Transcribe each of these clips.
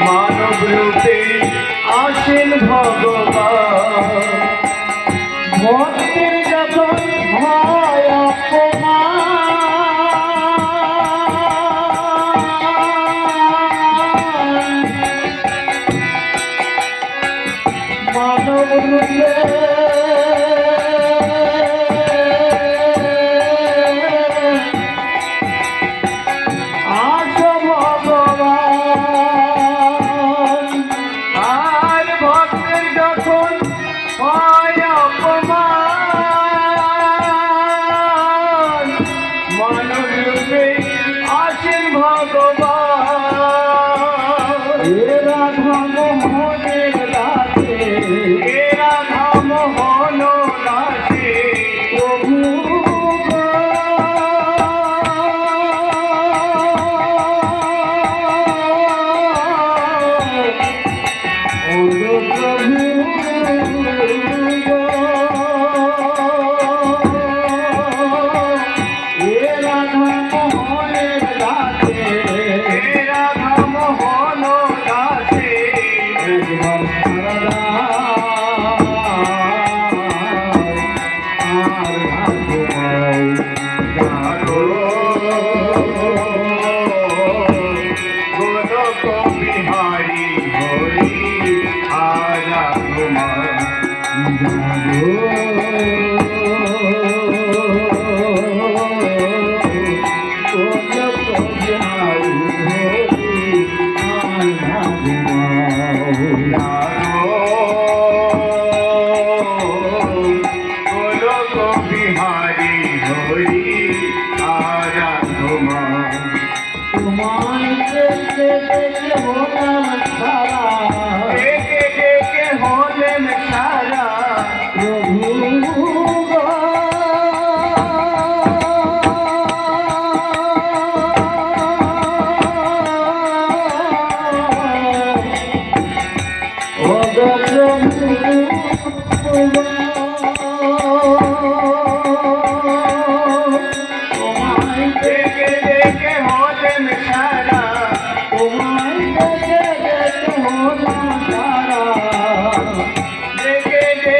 মানব রূপে আসেন ভগবান। ভক্তের মানব রূপে Obrigado.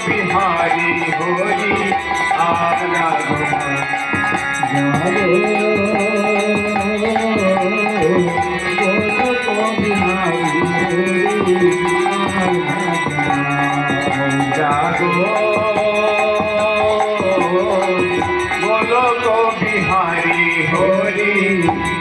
বিহারি হরি আমরা বিহারি হরি